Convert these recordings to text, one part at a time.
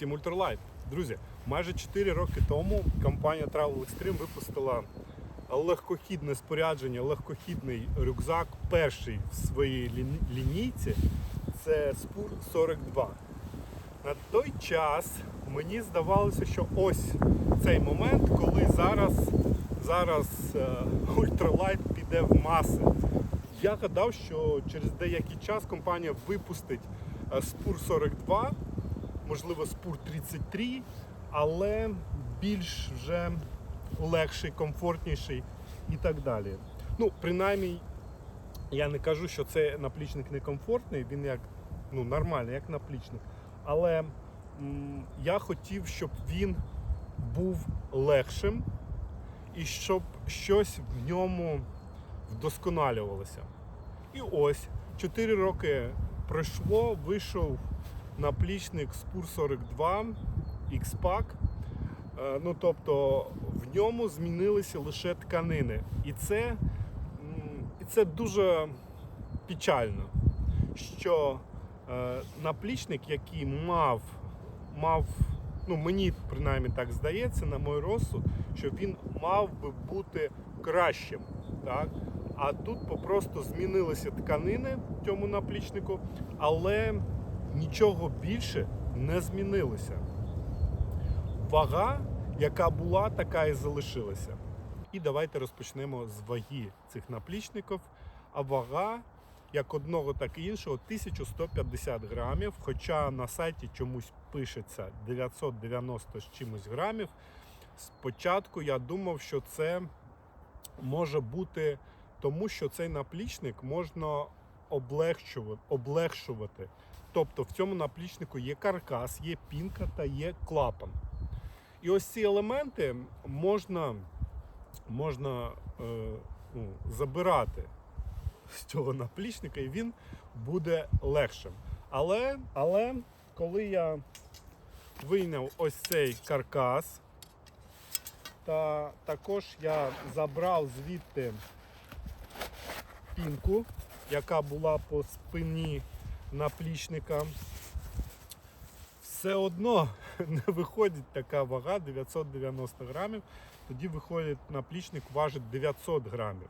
Всім ультралайт. Друзі, майже 4 роки тому компанія Travel Extreme випустила легкохідне спорядження, легкохідний рюкзак, перший в своїй лінійці. Це Spur 42. На той час мені здавалося, що ось цей момент, коли зараз, зараз е, ультралайт піде в маси. Я гадав, що через деякий час компанія випустить е, Spur 42, можливо, Spur 33, але більш вже легший, комфортніший і так далі. Ну, принаймні, я не кажу, що це наплічник не комфортний, він як ну, нормальний, як наплічник. Але м, я хотів, щоб він був легшим і щоб щось в ньому вдосконалювалося. І ось 4 роки пройшло, вийшов наплічник Spur 42 X-Pack. Е, Ну, тобто в ньому змінилися лише тканини. І це, і це дуже печально, що е, наплічник, який мав, мав, ну мені принаймні так здається, на мой розсуд, що він мав би бути кращим. Так? А тут попросту змінилися тканини в цьому наплічнику, але нічого більше не змінилося. Вага, яка була, така і залишилася. І давайте розпочнемо з ваги цих наплічників. А вага як одного, так і іншого 1150 грамів. Хоча на сайті чомусь пишеться 990 з чимось грамів. Спочатку я думав, що це може бути тому, що цей наплічник можна облегшувати. облегшувати. Тобто в цьому наплічнику є каркас, є пінка та є клапан. І ось ці елементи можна, можна е, ну, забирати з цього наплічника, і він буде легшим. Але, але коли я вийняв ось цей каркас, та також я забрав звідти пінку, яка була по спині наплічника. Все одно не виходить така вага 990 грамів. Тоді виходить наплічник важить 900 грамів.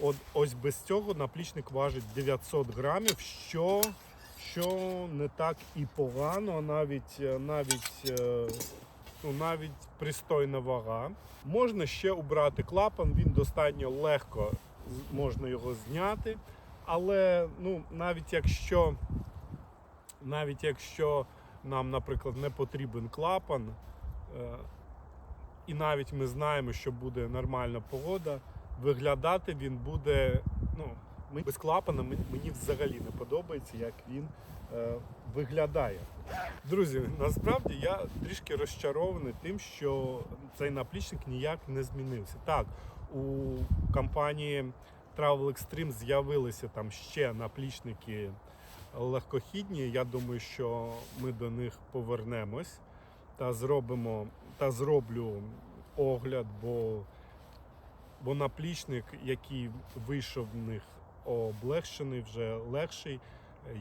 От ось без цього наплічник важить 900 грамів, що, що не так і погано, навіть, е, навіть, е, ну, навіть пристойна вага. Можна ще убрати клапан, він достатньо легко можна його зняти. Але ну, навіть якщо, навіть якщо нам, наприклад, не потрібен клапан, е, і навіть ми знаємо, що буде нормальна погода, виглядати він буде. Ну, без клапана мені взагалі не подобається, як він е, виглядає. Друзі, насправді я трішки розчарований тим, що цей наплічник ніяк не змінився. Так, у компанії Travel Extreme з'явилися там ще наплічники легкохідні. Я думаю, що ми до них повернемось та зробимо та зроблю огляд, бо, бо наплічник, який вийшов в них облегшений, вже легший.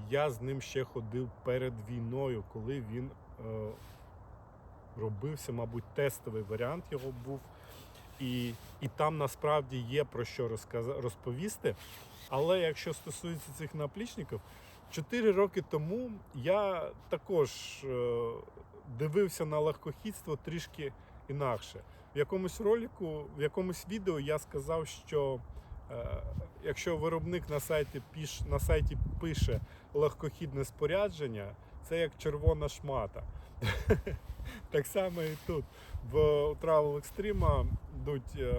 Я з ним ще ходив перед війною, коли він е, робився, мабуть, тестовий варіант його був. І, і там насправді є про що розказ- розповісти. Але якщо стосується цих наплічників, 4 роки тому я також е, дивився на легкохідство трішки інакше. В якомусь ролику, в якомусь відео я сказав, що е, якщо виробник на сайті, піш, на сайті пише легкохідне спорядження, це як червона шмата. Так само і тут. В Travel Extreme йдуть е,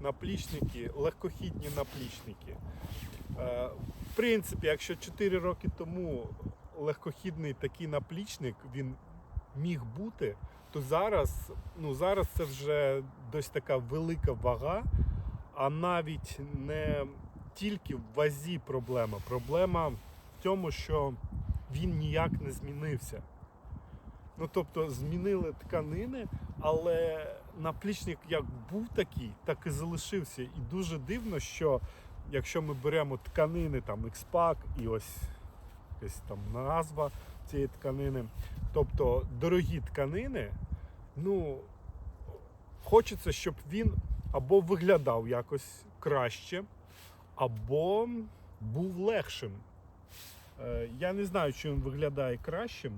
наплічники, легкохідні наплічники. Е, В принципі, якщо 4 роки тому легкохідний такий наплічник він міг бути, то зараз, ну, зараз це вже досить така велика вага, а навіть не тільки в вазі проблема. Проблема в тому, що він ніяк не змінився. Ну, тобто змінили тканини, але наплічник як був такий, так і залишився. І дуже дивно, що якщо ми беремо тканини, там X-Pack і ось якась там назва цієї тканини, Тобто дорогі тканини, ну, хочеться, щоб він або виглядав якось краще, або був легшим. Е, Я не знаю, чи він виглядає кращим.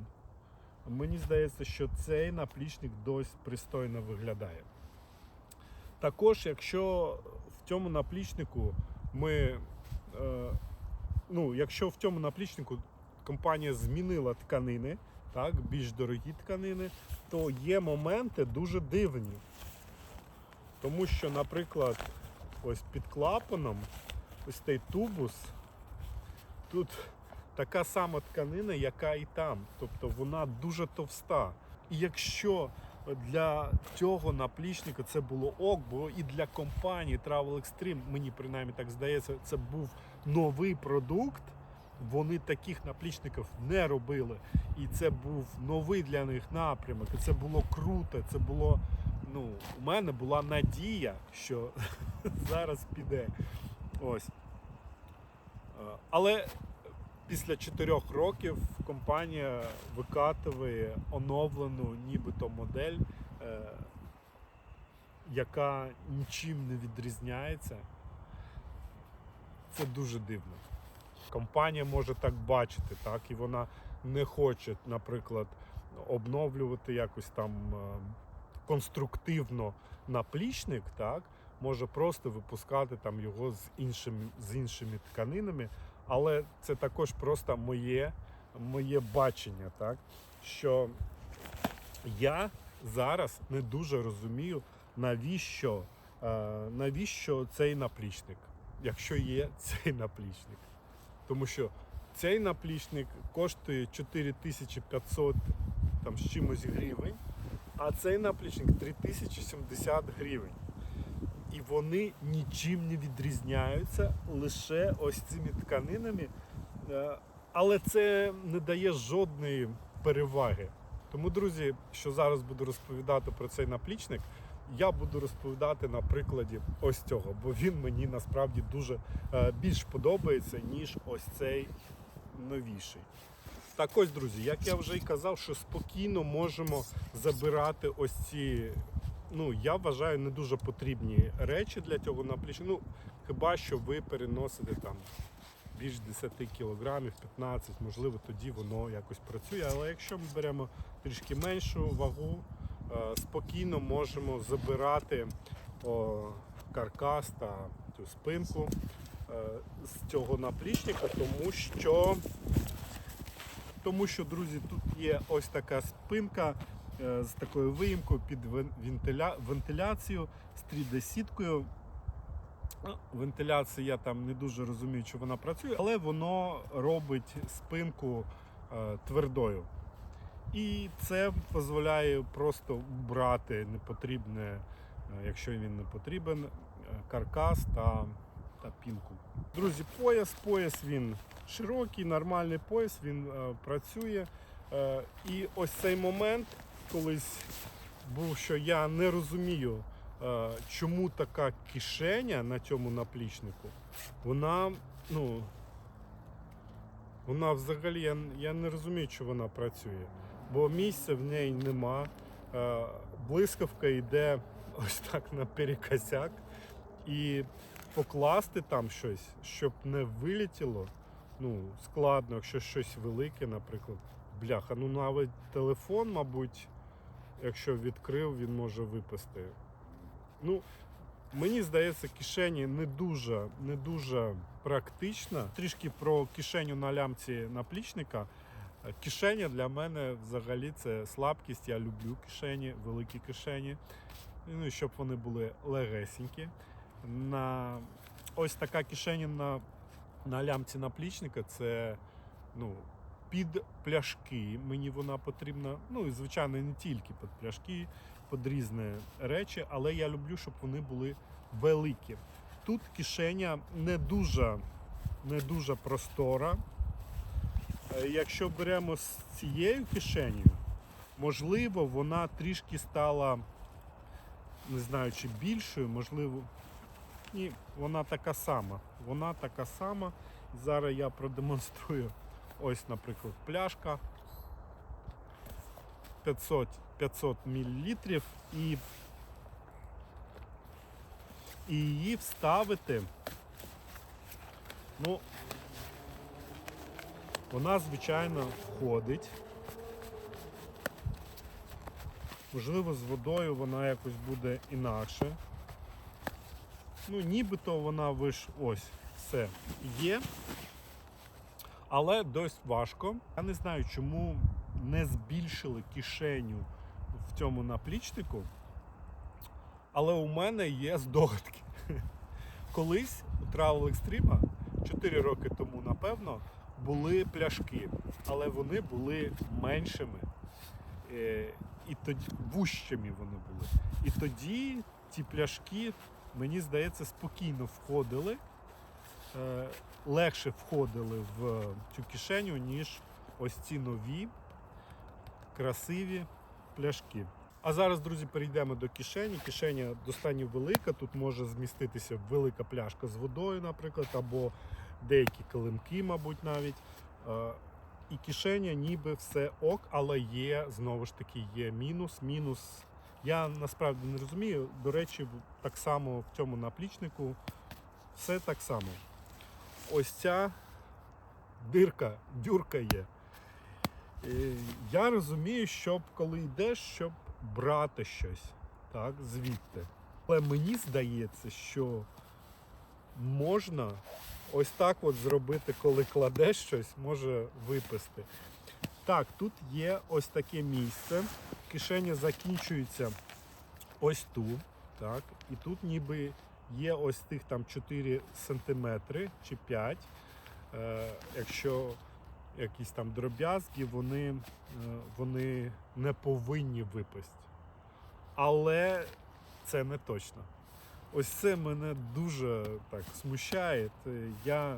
Мені здається, що цей наплічник досить пристойно виглядає. Також, якщо в цьому наплічнику ми, е, ну, якщо в цьому наплічнику компанія змінила тканини, так, більш дорогі тканини, то є моменти дуже дивні. Тому що, наприклад, ось під клапаном, ось цей тубус, тут така сама тканина, яка і там. Тобто вона дуже товста. І якщо для цього наплічника це було ок, бо і для компанії Travel Extreme, мені принаймні так здається, це був новий продукт. Вони таких наплічників не робили. І це був новий для них напрямок. І це було круто. Це було. Ну, у мене була надія, що зараз піде. Ось. Е, Але після чотирьох років компанія викатує оновлену нібито модель, е, яка нічим не відрізняється. Це дуже дивно. Компанія може так бачити, так, і вона не хоче, наприклад, обновлювати якось там е, конструктивно наплічник, так, може просто випускати там його з іншими, з іншими тканинами. Але це також просто моє, моє бачення, так, що я зараз не дуже розумію, навіщо, е, навіщо цей наплічник, якщо є цей наплічник. Тому що цей наплічник коштує 4500 там, з чимось гривень, а цей наплічник 3070 гривень. І вони нічим не відрізняються лише ось цими тканинами. Е, Але це не дає жодної переваги. Тому, друзі, що зараз буду розповідати про цей наплічник, я буду розповідати на прикладі ось цього, бо він мені насправді дуже е, більш подобається, ніж ось цей новіший. Так ось, друзі, як я вже й казав, що спокійно можемо забирати ось ці, ну, я вважаю, не дуже потрібні речі для цього наплічника. Ну, хіба що ви переносите там більш 10 кілограмів, 15, можливо, тоді воно якось працює. Але якщо ми беремо трішки меншу вагу, е, спокійно можемо забирати каркас та цю спинку е, з цього наплічника, тому що, тому що, друзі, тут є ось така спинка з такою виїмкою під вен- вентиля... вентиляцію з 3D-сіткою. Ну, Вентиляція я там не дуже розумію, чи вона працює, але воно робить спинку е, твердою. І це дозволяє просто брати непотрібне, е, якщо він не потрібен, е, каркас та, та пінку. Друзі, пояс, пояс він широкий, нормальний пояс, він е, працює. Е, і ось цей момент колись був, що я не розумію, е, чому така кишеня на цьому наплічнику, вона, ну, вона взагалі, я, я не розумію, чи вона працює, бо місця в неї нема. Е, блискавка йде ось так наперекосяк. І покласти там щось, щоб не вилетіло, ну, складно, якщо щось велике, наприклад. Бляха, ну навіть телефон, мабуть, якщо відкрив, він може випасти. Ну, мені здається, кишені не дуже, не дуже практична. Трішки про кишеню на лямці наплічника. Кишеня для мене взагалі це слабкість. Я люблю кишені, великі кишені. Ну щоб вони були легесенькі. На ось така кишеня на, на лямці наплічника це ну, під пляшки. Мені вона потрібна. Ну і звичайно, не тільки під пляшки, під різні речі, але я люблю, щоб вони були великі. Тут кишеня не дуже, не дуже простора. Е, Якщо беремо з цією кишенею, можливо, вона трішки стала, не знаю, чи більшою, можливо. Ні, вона така сама. Вона така сама. Зараз я продемонструю ось, наприклад, пляшка. 500, 500 мл і, і її вставити. Ну, вона, звичайно, входить. Можливо, з водою вона якось буде інакше. Ну, нібито вона виш ось все є. Але досить важко. Я не знаю, чому не збільшили кишеню в цьому наплічнику. Але у мене є здогадки. Колись у Travel Extreme 4 роки тому, напевно, були пляшки, але вони були меншими. Е, І тоді вущими вони були. І тоді ті пляшки, мені здається, спокійно входили, легше входили в цю кишеню, ніж ось ці нові красиві пляшки. А зараз, друзі, перейдемо до кишені. Кишеня достатньо велика. Тут може зміститися велика пляшка з водою, наприклад, або деякі килимки, мабуть, навіть. Е, І кишеня ніби все ок, але є, знову ж таки, є мінус. Мінус. Я насправді не розумію. До речі, так само в цьому наплічнику все так само. Ось ця дирка, дюрка є. Я розумію, щоб коли йдеш, щоб брати щось так, звідти. Але мені здається, що можна ось так от зробити, коли кладеш щось, може випасти. Так, тут є ось таке місце. Кишеня закінчується ось тут. Так, і тут ніби є ось тих там 4 сантиметри чи 5. Е, якщо якісь там дроб'язки, вони, е, вони не повинні випасти. Але це не точно. Ось це мене дуже так смущає. Я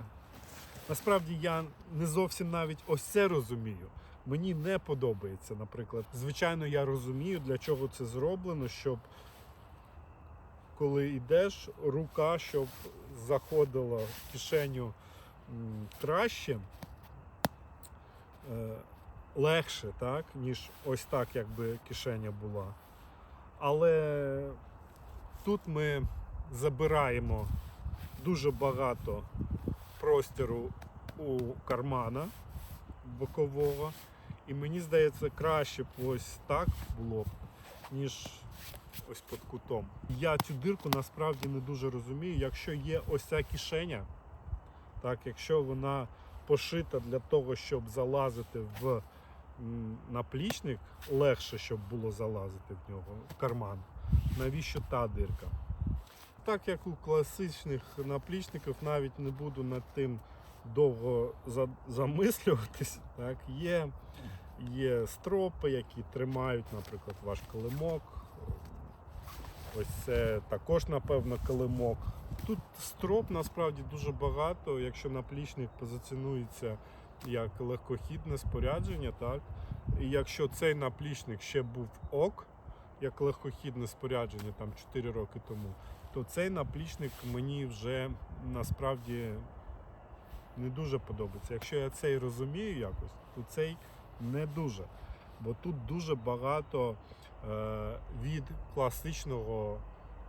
насправді я не зовсім навіть ось це розумію. Мені не подобається, наприклад. Звичайно, я розумію, для чого це зроблено, щоб коли йдеш, рука, щоб заходила в кишеню краще, е, легше, так, ніж ось так, якби кишеня була. Але тут ми забираємо дуже багато простору у кармана бокового. І мені здається, краще б ось так було б, ніж ось під кутом. Я цю дирку насправді не дуже розумію. Якщо є ось ця кишеня, так, якщо вона пошита для того, щоб залазити в наплічник, легше, щоб було залазити в нього, в карман. Навіщо та дирка? Так як у класичних наплічників навіть не буду над тим довго замислюватись. Так, є, є стропи, які тримають, наприклад, ваш килимок. Ось це також, напевно, килимок. Тут строп насправді дуже багато, якщо наплічник позиціонується як легкохідне спорядження, так? І якщо цей наплічник ще був ок, як легкохідне спорядження там 4 роки тому, то цей наплічник мені вже насправді не дуже подобається. Якщо я цей розумію якось, то цей не дуже. Бо тут дуже багато від класичного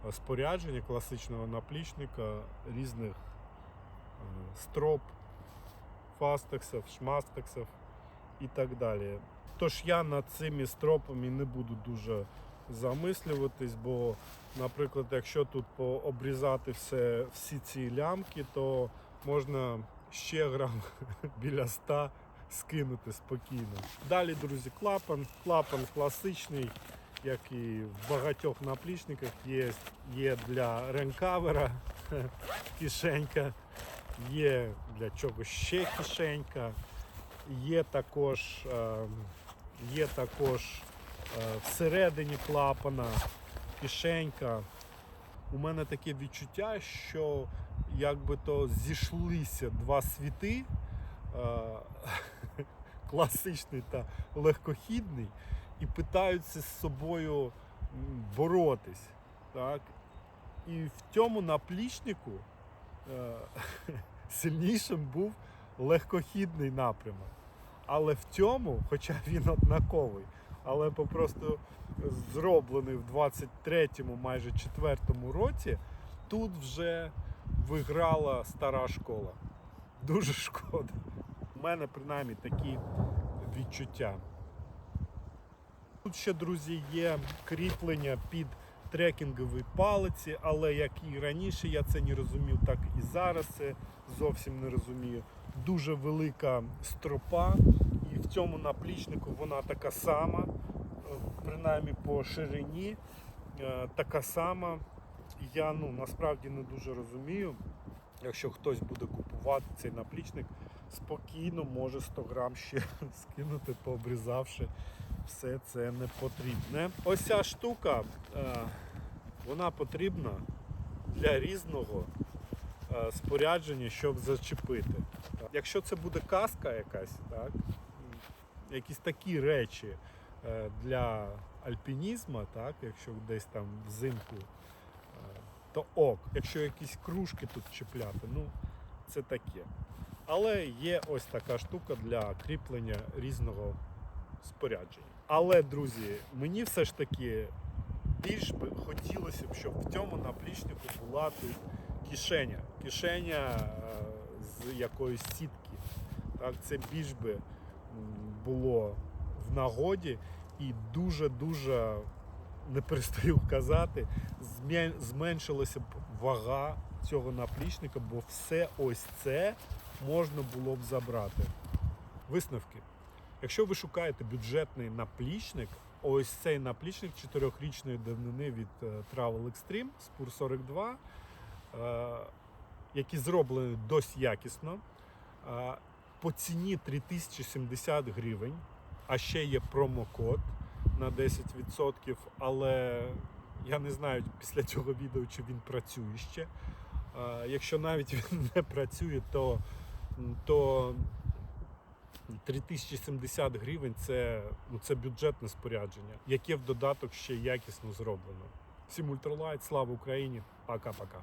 е, спорядження, класичного наплічника, різних е, строп, фастексів, шмастексів і так далі. Тож я над цими стропами не буду дуже замислюватись, бо, наприклад, якщо тут пообрізати все, всі ці лямки, то можна ще грам біля 100 скинути спокійно. Далі, друзі, клапан. Клапан класичний, як і в багатьох наплічниках є, є для ренкавера кишенька, є для чого ще кишенька, є також, е, є також е, всередині клапана кишенька. У мене таке відчуття, що якби то зійшлися два світи, е, класичний та легкохідний, і питаються з собою боротись. Так? І в цьому наплічнику е, сильнішим був легкохідний напрямок. Але в цьому, хоча він однаковий, але попросту зроблений в 23-му, майже 4-му році, тут вже виграла стара школа. Дуже шкода. У мене принаймні такі відчуття. Тут ще, друзі, є кріплення під трекінгові палиці, але як і раніше я це не розумів, так і зараз це зовсім не розумію. Дуже велика стропа, і в цьому наплічнику вона така сама, принаймні по ширині, е, така сама. Я ну, насправді не дуже розумію. Якщо хтось буде купувати цей наплічник, спокійно може 100 грам ще скинути, пообрізавши все це не потрібне. Ось ця штука, е, вона потрібна для різного е, спорядження, щоб зачепити. Якщо це буде каска якась, так, якісь такі речі е, для альпінізму, так, якщо десь там взимку, то ок. Якщо якісь кружки тут чіпляти, ну це таке. Але є ось така штука для кріплення різного спорядження. Але, друзі, мені все ж таки більш би хотілося б, щоб в цьому наплічнику була тут кишеня. Кишеня е, з якоїсь сітки. Так, це більш би було в нагоді і дуже-дуже не перестаю казати, зменшилася б вага цього наплічника, бо все ось це можна було б забрати. Висновки. Якщо ви шукаєте бюджетний наплічник, ось цей наплічник 4-річної давнини від е, Travel Extreme Spur 42, е, який зроблений досить якісно, е, по ціні 3070 гривень, а ще є промокод на 10%, але я не знаю після цього відео, чи він працює ще. Якщо навіть він не працює, то, то 3070 гривень це, ну, це бюджетне спорядження, яке в додаток ще якісно зроблено. Всім ультралайт, слава Україні! Пока-пока.